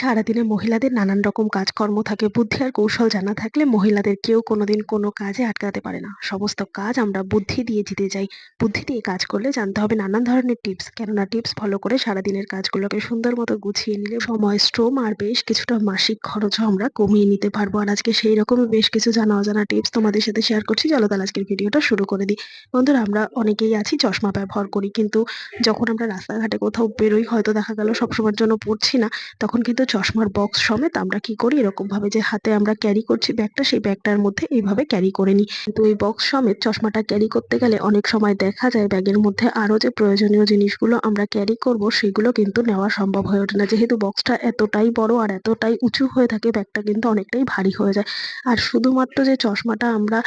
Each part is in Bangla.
সারাদিনে মহিলাদের নানান রকম কাজকর্ম থাকে, বুদ্ধি আর কৌশল জানা থাকলে মহিলাদের কেউ কোনোদিন কোনো কাজে আটকাতে পারে না। সমস্ত কাজ আমরা বুদ্ধি দিয়ে জিতে যাই। বুদ্ধি দিয়ে কাজ করলে জানতে হবে নানান ধরনের টিপস, কেননা টিপস ফলো করে সারাদিনের কাজগুলোকে সুন্দর মতো গুছিয়ে নিলে সময়, শ্রম আর বেশ কিছুটা মাসিক খরচও আমরা কমিয়ে নিতে পারব। আর আজকে সেই রকমই বেশ কিছু জানা অজানা টিপস তোমাদের সাথে শেয়ার করছি। চলো তাহলে আজকের ভিডিওটা শুরু করে দিই। বন্ধুরা, আমরা অনেকেই আছি, চশমা ব্যবহার করি, কিন্তু যখন আমরা রাস্তাঘাটে কোথাও বেরোই, হয়তো দেখা গেল সবসময়ের জন্য পড়ছি না, তখন কিন্তু চশমার বক্স সমেত আমরা কি করি? এরকম ভাবে যে হাতে আমরা ক্যারি করছি ব্যাগটা, সেই ব্যাগটার মধ্যে এইভাবে ক্যারি করে নিই। কিন্তু এই বক্স সমেত চশমাটা ক্যারি করতে গেলে অনেক সময় দেখা যায় ব্যাগের মধ্যে আরও যে প্রয়োজনীয় জিনিসগুলো আমরা ক্যারি করব, সেগুলো কিন্তু নেওয়া সম্ভব হয়ে ওঠে না। যেহেতু বক্সটা এতটাই বড় আর এতটাই উঁচু হয়ে থাকে, ব্যাগটা কিন্তু অনেকটাই ভারী হয়ে যায়। আর শুধুমাত্র যে চশমাটা আমরা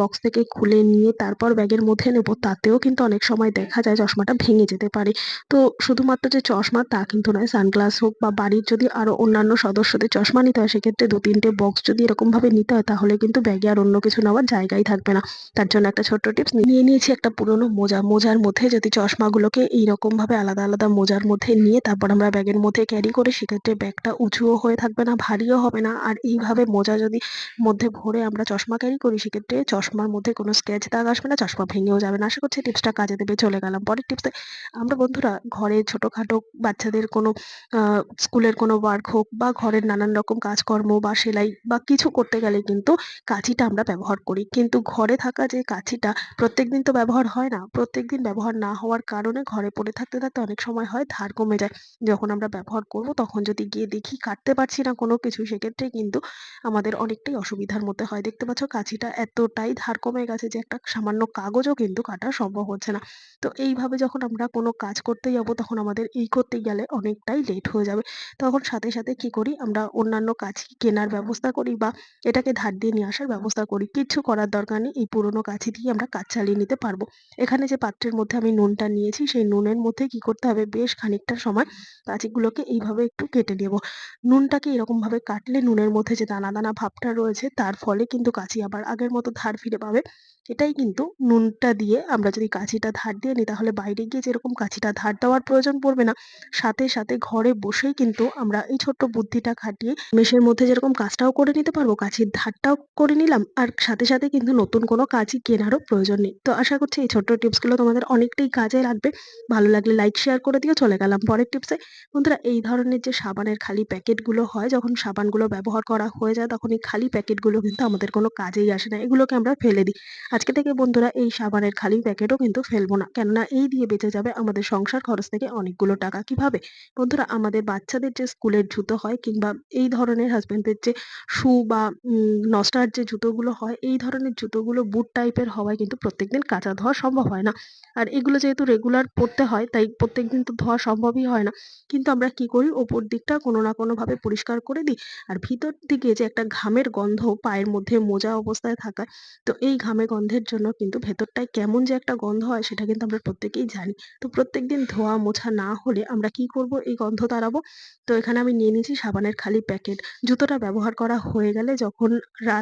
বক্স থেকে খুলে নিয়ে তারপর ব্যাগের মধ্যে নেব, তাতেও কিন্তু অনেক সময় দেখা যায় চশমাটা ভেঙে যেতে পারে। তো শুধুমাত্র যে চশমা তা কিন্তু নয়, সানগ্লাস হোক বা বাড়ির যদি আরও অন্যান্য সদস্যদের চশমা নিতে হয়, সেক্ষেত্রে দু, তিনটে বক্স যদি এরকমভাবে নিতে হয়, তাহলে কিন্তু ব্যাগে আর অন্য কিছু নেওয়ার জায়গাই থাকবে না। তার জন্য একটা ছোট্ট টিপস নিয়ে নিয়েছি একটা পুরোনো মোজা। মোজার মধ্যে যদি চশমাগুলোকে এইরকমভাবে আলাদা আলাদা মোজার মধ্যে নিয়ে তারপর আমরা ব্যাগের মধ্যে ক্যারি করি, সেক্ষেত্রে ব্যাগটা উঁচুও হয়ে থাকবে না, ভারীও হবে না। আর এইভাবে মোজা যদি মধ্যে ভরে আমরা চশমা ক্যারি করি, সেক্ষেত্রে চশমার মধ্যে কোনো স্কেচ দাগ আসবে না, চশমা ভেঙেও যাবে না। আশা করছি টিপসটা কাজে দেবে, চলে গেলাম। পরের টিপসে আমরা বন্ধুরা ঘরে ছোটখাটো বাচ্চাদের কোনো স্কুলের কোনো ওয়ার্ক হোক বা ঘরের নানান রকম কাজকর্ম বা সেলাই বা কিছু করতে গেলে কিন্তু কাঁচিটা আমরা ব্যবহার করি। কিন্তু ঘরে থাকা যে কাঁচিটা প্রত্যেকদিন তো ব্যবহার হয় না। প্রত্যেকদিন ব্যবহার না হওয়ার কারণে ঘরে পড়ে থাকতে থাকতে অনেক সময় হয় ধার কমে যায়। যখন আমরা ব্যবহার করব তখন যদি গিয়ে দেখি কাটতে পারছি না কোনো কিছু সেক্ষেত্রে কিন্তু আমাদের অনেকটাই অসুবিধার মধ্যে হয়। দেখতে পাচ্ছ কাঁচিটা এতটাই ধার কমে গেছে যে একটা সামান্য কাগজও কিন্তু কাটা সম্ভব হচ্ছে না। তো এইভাবে যখন আমরা কোনো কাজ করতে যাব তখন আমাদের এই করতে গেলে অনেকটাই লেট হয়ে যাবে। তখন সাথে সাথে কি করি, আমরা অন্যান্য কাঁচি কেনার ব্যবস্থা করি বা এটাকে ধার দিয়ে নিয়ে আসার ব্যবস্থা করি। কিচ্ছু করার দরকার নেই, এই পুরোনো কাঁচি দিয়ে আমরা কাজ চালিয়ে নিতে পারব। এখানে যে পাত্রের মধ্যে আমি নুনটা নিয়েছি, সেই নুনের মধ্যে কি করতে হবে, বেশ খানিকটা সময় কাঁচিগুলোকে এইভাবে একটু কেটে নেব। নুনটাকে এরকম ভাবে কাটলে নুনের মধ্যে যে দানা দানা ভাবটা রয়েছে, তার ফলে কিন্তু কাঁচি আবার আগের মতো ধার ফিরে পাবে। এটাই কিন্তু নুনটা দিয়ে আমরা যদি কাঁচিটা ধার দিয়ে নিই, তাহলে বাইরে গিয়ে যেরকম কাঁচিটা ধার দেওয়ার প্রয়োজন পড়বে না, সাথে সাথে ঘরে বসেই কিন্তু আমরা এই ছোট্ট বুদ্ধিটা খাটিয়ে মেশের মধ্যে যেরকম কাজটাও করে নিতে পারব কাঁচির ধারটাও করে নিলাম, আর সাথে সাথে কিন্তু নতুন কোনো কাঁচি কেনারও প্রয়োজন নেই। তো আশা করছি এই ছোট্ট টিপসগুলো তোমাদের অনেকটাই কাজে লাগবে। ভালো লাগলে লাইক শেয়ার করে দিও। চলে গেলাম পরের টিপসে। বন্ধুরা, এই ধরনের যে সাবানের খালি প্যাকেটগুলো হয়, যখন সাবানগুলো ব্যবহার করা হয়ে যায়, তখন এই খালি প্যাকেটগুলো কিন্তু আমাদের কোনো কাজেই আসে না। এগুলোকে আমরা ফেলে দিই। আজকে থেকে বন্ধুরা, এই সাবানের খালি প্যাকেটও কিন্তু ফেলব না। কেননা এই দিয়ে বেঁচে যাবে আমাদের সংসার খরচ থেকে অনেকগুলো টাকা। কীভাবে? বন্ধুরা, আমাদের বাচ্চাদের যে স্কুলের জুতো হয় কিংবা এই ধরনের হাজবেন্ডদের যে শু বা নস্টার যে জুতোগুলো হয়, এই ধরনের জুতোগুলো বুট টাইপের হওয়ায় কিন্তু প্রত্যেকদিন কাচা ধোয়া সম্ভব হয় না। আর এগুলো যেহেতু রেগুলার পরতে হয়, তাই প্রত্যেকদিন তো ধোয়া সম্ভবই হয় না। কিন্তু আমরা কি করি? ওপর দিকটা কোনো না কোনোভাবে পরিষ্কার করে দিই। আর ভিতর দিকে যে একটা ঘামের গন্ধ পায়ের মধ্যে মোজা অবস্থায় থাকায়, তো এই ঘামে গন্ধের জন্য কিন্তু ভেতরটায় কেমন যে একটা গন্ধ হয়, সেটা কিন্তু আমরা প্রত্যেকেই জানি। তো প্রত্যেকদিন ধোয়া মোছা না হলে আমরা কি করব? এই গন্ধ তাড়াবো। তো এখানে আমি নিয়ে নিয়েছি সাবানের খালি প্যাকেট। জুতোটা ব্যবহার করা হয়ে গেলে যখন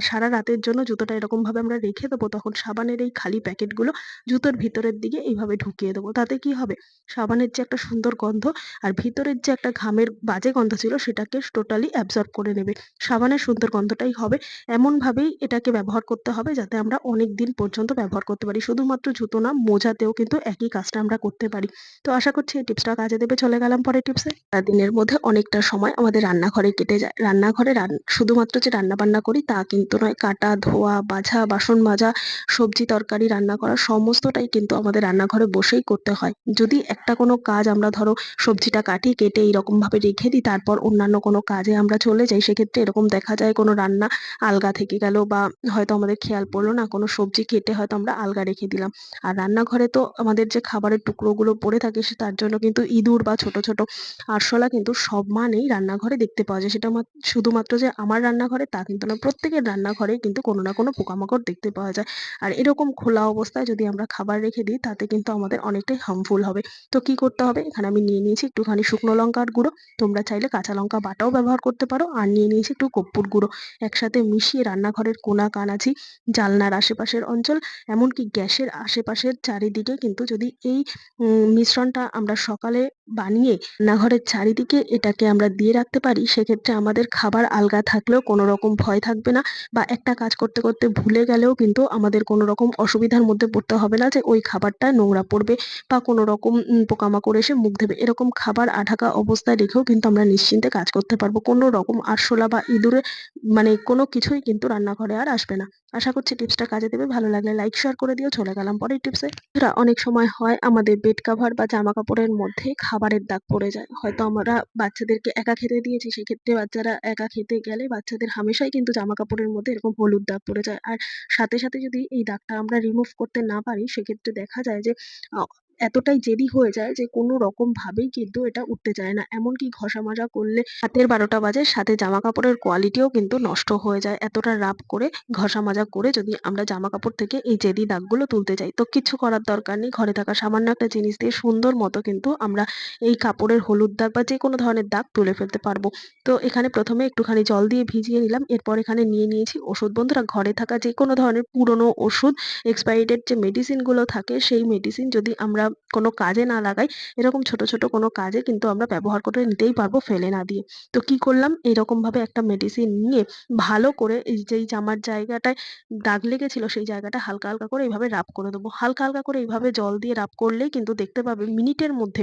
সারা রাতের জন্য জুতোটা এরকম ভাবে আমরা রেখে দেবো, তখন সাবানের এই খালি প্যাকেটগুলো জুতোর ভিতরের দিকে এইভাবে ঢুকিয়ে দেবো। তাতে কি হবে? সাবানের যে একটা সুন্দর গন্ধ আর ভিতরের যে একটা ঘামের বাজে গন্ধ ছিল সেটাকে টোটালি অ্যাবজর্ব করে নেবে। সাবানের সুন্দর গন্ধটাই হবে। এমনভাবেই এটাকে ব্যবহার করতে হবে যাতে আমরা অনেক দিন পর্যন্ত ব্যবহার করতে পারি। শুধুমাত্র জুতো না, মোজাতেও কিন্তু একই কাজটা আমরা করতে পারি। তো আশা করছি এই টিপসটা কাজে দেবে। চলে গেলাম পরে টিপসে। দিনের মধ্যে অনেকটা সময় আমাদের রান্নাঘরে কেটে যায়। রান্নাঘরে শুধুমাত্র যে রান্না বান্না করি তা কিন্তু নয়, কাটা, ধোয়া, বাছা, বাসন মাজা, সবজি তরকারি রান্না করা সমস্তটাই কিন্তু আমাদের রান্নাঘরে বসেই করতে হয়। যদি একটা কোনো কাজ আমরা ধরো সবজিটা কাটি, কেটে এইরকম ভাবে রেখে দিই, তারপর অন্যান্য কোনো কাজে আমরা চলে যাই, সেক্ষেত্রে এরকম দেখা যায় কোনো রান্না আলগা থেকে গেল বা হয়তো আমাদের খেয়াল পড়ল না, কোনো সবজি কেটে হয়তো আমরা আলগা রেখে দিলাম। আর রান্নাঘরে তো আমাদের যে খাবারের টুকরোগুলো পড়ে থাকে, সে তার জন্য কিন্তু ইঁদুর বা ছোট ছোট আরশোলা কিন্তু সব মানেই রান্নাঘরে দেখতে পাওয়া যায়। সেটা শুধুমাত্র যে আমার রান্নাঘরে তা কিন্তু না, প্রত্যেকের রান্নাঘরে কিন্তু কোনো না কোনো পোকামাকড় দেখতে পাওয়া যায়। আর এরকম খোলা অবস্থায় যদি আমরা খাবার রেখে দিই, তাতে কিন্তু আমাদের অনেকটাই হার্মফুল হবে। তো কি করতে হবে? এখানে আমি নিয়ে নিয়েছি একটুখানি শুকনো লঙ্কার গুঁড়ো। তোমরা চাইলে কাঁচা লঙ্কা বাটাও ব্যবহার করতে পারো। আর নিয়ে নিয়েছি একটু কর্পূর গুঁড়ো। একসাথে মিশিয়ে রান্নাঘরের কোনা কানাচি, জালনার আশেপাশের অঞ্চল, এমনকি গ্যাসের আশেপাশের চারিদিকে কিন্তু যদি এই মিশ্রণটা আমরা সকালে বানিয়ে রান্নাঘরের চারিদিকে এটাকে আমরা দিয়ে রাখতে পারি, সেক্ষেত্রে আমাদের খাবার আলগা থাকলেও কোনো রকম ভয় থাকবে না বা একটা কাজ করতে করতে ভুলে গেলেও কিন্তু আমাদের কোনো রকম অসুবিধার মধ্যে পড়তে হবে না যে ওই খাবারটা নোংরা পড়বে বা কোনো রকম পোকামাকড় এসে মুখ দেবে এরকম খাবার আঢাকা অবস্থায় রেখেও কিন্তু আমরা নিশ্চিন্তে কাজ করতে পারব। কোনো রকম আরশোলা বা ইঁদুরে মানে কোনো কিছুই কিন্তু রান্নাঘরে আর আসবে না। আশা করছি টিপসটা কাজে দেবে। ভালো লাগলে লাইক, শেয়ার করে দিও। চলে গেলাম পরের টিপসে। অনেক সময় হয় আমাদের বেড কাভার বা জামা কাপড়ের মধ্যে খাবারের দাগ পড়ে যায়। হয়তো আমরা বাচ্চাদেরকে একা খেতে দিয়েছি, সেক্ষেত্রে বাচ্চারা একা খেতে গেলে বাচ্চাদের হামেশাই কিন্তু জামা কাপড়ের মধ্যে এরকম হলুদ দাগ পড়ে যায়। আর সাথে সাথে যদি এই দাগটা আমরা রিমুভ করতে না পারি, সেক্ষেত্রে দেখা যায় যে এতটাই জেদি হয়ে যায় যে কোনো রকম ভাবেই কিন্তু এটা উঠতে চায় না। এমনকি ঘষা মাজা করলে রাতের বারোটা বাজে, সাথে জামা কাপড়ের কোয়ালিটিও কিন্তু নষ্ট হয়ে যায়। এতটা রাফ করে ঘষা মাজা করে যদি আমরা জামা কাপড় থেকে এই জেদি দাগগুলো তুলতে যাই তো কিচ্ছু করার দরকার নেই। ঘরে থাকা সামান্য একটা জিনিস দিয়ে সুন্দর মতো কিন্তু আমরা এই কাপড়ের হলুদ দাগ বা যে কোনো ধরনের দাগ তুলে ফেলতে পারব। তো এখানে প্রথমে একটুখানি জল দিয়ে ভিজিয়ে নিলাম। এরপর এখানে নিয়ে নিয়েছি ওষুধ। বন্ধুরা, ঘরে থাকা যে কোনো ধরনের পুরনো ওষুধ এক্সপায়ারি ডেট যে মেডিসিনগুলো থাকে, সেই মেডিসিন যদি আমরা কোনো কাজে না লাগাই, এরকম ছোট ছোট কোনো কাজে কিন্তু আমরা ব্যবহার করে নিতেই পারব ফেলে না দিয়ে। তো কি করলাম? এইরকম ভাবে একটা মেডিসিন নিয়ে ভালো করে এই যেই জামার জায়গাটায় দাগ লেগেছিল, সেই জায়গাটা হালকা হালকা করে এইভাবে রাব করে দেবো। হালকা হালকা করে এইভাবে জল দিয়ে রাব করলেই কিন্তু দেখতে পাবে মিনিটের মধ্যে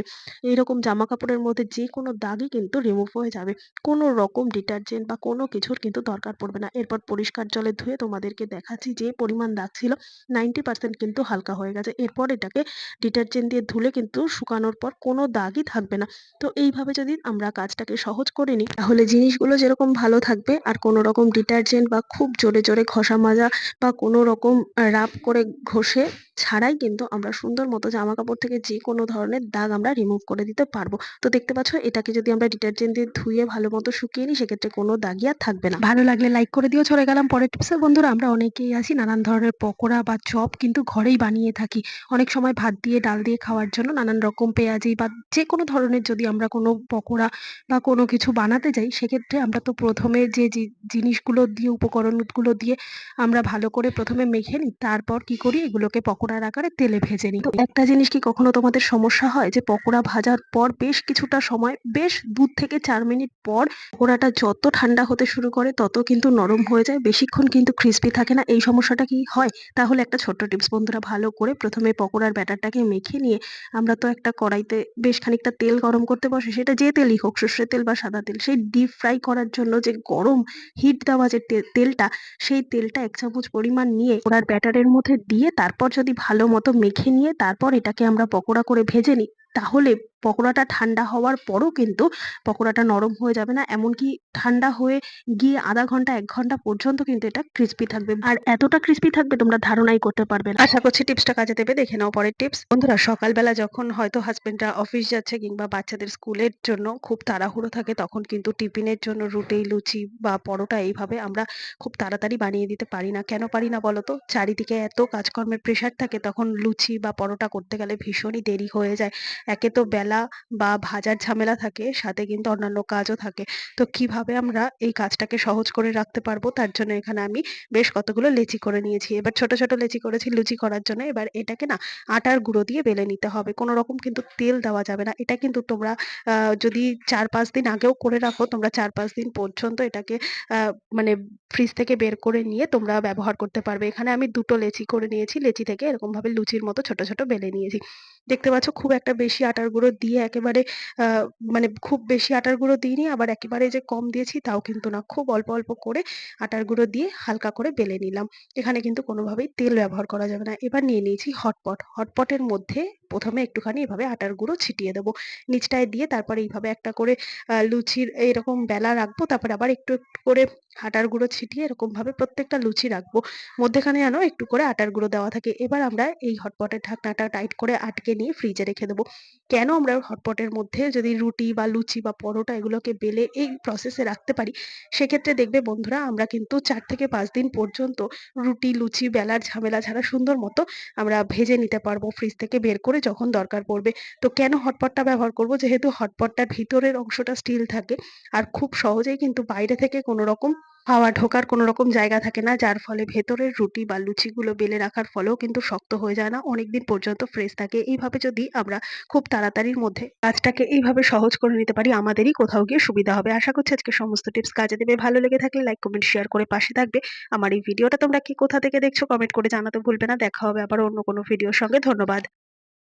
এইরকম জামা কাপড়ের মধ্যে যে কোনো দাগই কিন্তু রিমুভ হয়ে যাবে। কোনো রকম ডিটারজেন্ট বা কোনো কিছুর কিন্তু দরকার পড়বে না। এরপর পরিষ্কার জলে ধুয়ে তোমাদেরকে দেখাচ্ছি যে পরিমাণ দাগ ছিল নাইনটি পার্সেন্ট কিন্তু হালকা হয়ে গেছে। এরপর এটাকে ডিটারজেন্ট দিয়ে ধুলে কিন্তু শুকানোর পর কোনো দাগই থাকবে না। তো এইভাবে যদি আমরা কাজটাকে সহজ করে নিই, তাহলে জিনিসগুলো যেরকম ভালো থাকবে আর কোনো রকম ডিটারজেন্ট বা খুব জোরে জোরে ঘষা মাজা বা কোনো রকম রাব করে ঘষে ছাড়াই কিন্তু আমরা সুন্দর মতো জামা কাপড় থেকে যে কোনো ধরনের দাগ আমরা রিমুভ করে দিতে পারব। তো দেখতে পাচ্ছ, এটাকে যদি আমরা ডিটারজেন্ট দিয়ে ধুয়ে ভালো মতো শুকিয়ে নিই, সেক্ষেত্রে কোনো দাগই আর থাকবে না। ভালো লাগলে লাইক করে দিও, চলে গেলাম পরের টিপসে বন্ধুরা, আমরা অনেকেই আছি, নানান ধরনের পকোড়া বা চপ কিন্তু ঘরেই বানিয়ে থাকি। অনেক সময় ভাত দিয়ে, ডাল দিয়ে খাওয়ার জন্য নানান রকম পেঁয়াজি বা যে কোনো ধরনের যদি আমরা কোনো পকোড়া বা কোনো কিছু বানাতে যাই, সেক্ষেত্রে আমরা তো প্রথমে যে জিনিসগুলো দিয়ে, উপকরণগুলো দিয়ে আমরা ভালো করে প্রথমে মেখে নিই। তারপর কি করি, এগুলোকে পকোড়ার আকারে তেলে ভেজে নিই তো একটা জিনিস কি কখনো তোমাদের সমস্যা হয় যে পকোড়া ভাজার পর বেশ কিছুটা সময়, বেশ দু থেকে চার মিনিট পর পকোড়াটা যত ঠান্ডা হতে শুরু করে তত কিন্তু নরম হয়ে যায়, বেশিক্ষণ কিন্তু ক্রিস্পি থাকে না। এই সমস্যাটা কি হয়? তাহলে একটা ছোট্ট টিপস বন্ধুরা, ভালো করে প্রথমে পকোড়ার ব্যাটারটাকে মেখে নিয়ে আমরা তো একটা কড়াইতে বেশ খানিকটা তেল গরম করতে বসে, সেটা যে তেলই হোক, সর্ষের তেল বা সাদা তেল, সেই ডিপ ফ্রাই করার জন্য যে গরম হিট দেওয়া যে তেলটা, সেই তেলটা এক চামচ পরিমাণ নিয়ে ওড়ার ব্যাটারের মধ্যে দিয়ে তারপর যদি ভালো মতো মেখে নিয়ে তারপর এটাকে আমরা পকোড়া করে ভেজে নিই। তাহলে পকোড়াটা ঠান্ডা হওয়ার পরও কিন্তু পকোড়াটা নরম হয়ে যাবে না। এমনকি ঠান্ডা হয়ে গিয়ে আধা ঘণ্টা, এক ঘণ্টা পর্যন্ত কিন্তু এটা ক্রিস্পি থাকবে। আর এতটা ক্রিস্পি থাকবে তোমরা ধারণাই করতে পারবে না। আশা করছি টিপসটা কাজে দেবে। দেখে নাও পরের টিপস বন্ধুরা, সকালবেলা যখন হয়তো হাজবেন্ডরা অফিস যাচ্ছে কিংবা বাচ্চাদের স্কুলের জন্য খুব তাড়াহুড়ো থাকে, তখন কিন্তু টিফিনের জন্য রুটি, লুচি বা পরোটা এইভাবে আমরা খুব তাড়াতাড়ি বানিয়ে দিতে পারি না। কেন পারি না বলো তো চারিদিকে এত কাজকর্মের প্রেশার থাকে, তখন লুচি বা পরোটা করতে গেলে ভীষণই দেরি হয়ে যায়। একে তো বেলা বা ভাজার ঝামেলা থাকে, সাথে কিন্তু অন্যান্য কাজও থাকে। তো কীভাবে আমরা এই কাজটাকে সহজ করে রাখতে পারব? তার জন্য এখানে আমি বেশ কতগুলো লেচি করে নিয়েছি। এবার ছোট ছোট লেচি করেছি, লুচি করার জন্য। এবার এটাকে না আটার গুঁড়ো দিয়ে বেলে নিতে হবে। কোনো রকম কিন্তু তেল দেওয়া যাবে না। এটা কিন্তু তোমরা যদি চার, পাঁচ দিন আগেও করে রাখো, তোমরা চার, পাঁচ দিন পর্যন্ত এটাকে মানে ফ্রিজ থেকে বের করে নিয়ে তোমরা ব্যবহার করতে পারবে। এখানে আমি দুটো লেচি করে নিয়েছি। লেচি থেকে এরকম ভাবে লুচির মতো ছোট ছোট বেলে নিয়েছি। দেখতে পাচ্ছ, খুব একটা বেশি আটার গুঁড়ো দিয়ে একেবারে মানে খুব বেশি আটার গুঁড়ো দিইনি, আবার একেবারে যে কম দিয়েছি তাও কিন্তু না। খুব অল্প অল্প করে আটার গুঁড়ো দিয়ে হালকা করে বেলে নিলাম। এখানে কিন্তু কোনোভাবেই তেল ব্যবহার করা যাবে না। এবার নিয়ে নিয়েছি হটপট। হটপটের মধ্যে প্রথমে একটুখানি এভাবে আটার গুঁড়ো ছিটিয়ে দেবো। নিচটায় দিয়ে তারপরে এইভাবে একটা করে লুচির এরকম বেলা রাখব, তারপরে আবার একটু একটু করে আটার গুঁড়ো ছিটিয়ে এরকম ভাবে প্রত্যেকটা লুচি রাখব। মধ্যেখানে যেন একটু করে আটার গুঁড়ো দেওয়া থাকে। এবার আমরা এই হটপটের ঢাকনাটা টাইট করে আটকে নিয়ে ফ্রিজে রেখে দেবো। কেন আমরা হটপটের মধ্যে যদি রুটি বা লুচি বা পরোটা এগুলোকে বেলে এই প্রসেসে রাখতে পারি? সেক্ষেত্রে দেখবে বন্ধুরা, আমরা কিন্তু চার থেকে পাঁচ দিন পর্যন্ত রুটি, লুচি, বেলার ঝামেলা ছাড়া সুন্দর মতো আমরা ভেজে নিতে পারব ফ্রিজ থেকে বের করে যখন দরকার পড়বে। তো কেন হটপটটা ব্যবহার করব? যেহেতু হটপটটার ভিতরের অংশটা স্টিল থাকে, আর খুব সহজেই কিন্তু বাইরে থেকে কোনো রকম হাওয়া ঢোকার কোনো রকম জায়গা থাকে না, যার ফলে ভেতরের রুটি বা লুচিগুলো বেলে রাখার ফলেও কিন্তু শক্ত হয়ে যায় না। অনেকদিন পর্যন্ত ফ্রেশ থাকে। এইভাবে যদি আমরা খুব তাড়াতাড়ির মধ্যে কাজটাকে এইভাবে সহজ করে নিতে পারি, আমাদেরই কোথাও গিয়ে সুবিধা হবে। আশা করছি আজকে সমস্ত টিপস কাজে দেবে। ভালো লেগে থাকলে লাইক কমেন্ট শেয়ার করে পাশে থাকবে। আমার এই ভিডিওটা তোমরা কি কোথা থেকে দেখছ কমেন্ট করে জানাতে ভুলবে না। দেখা হবে আবার অন্য কোনো ভিডিওর সঙ্গে। ধন্যবাদ।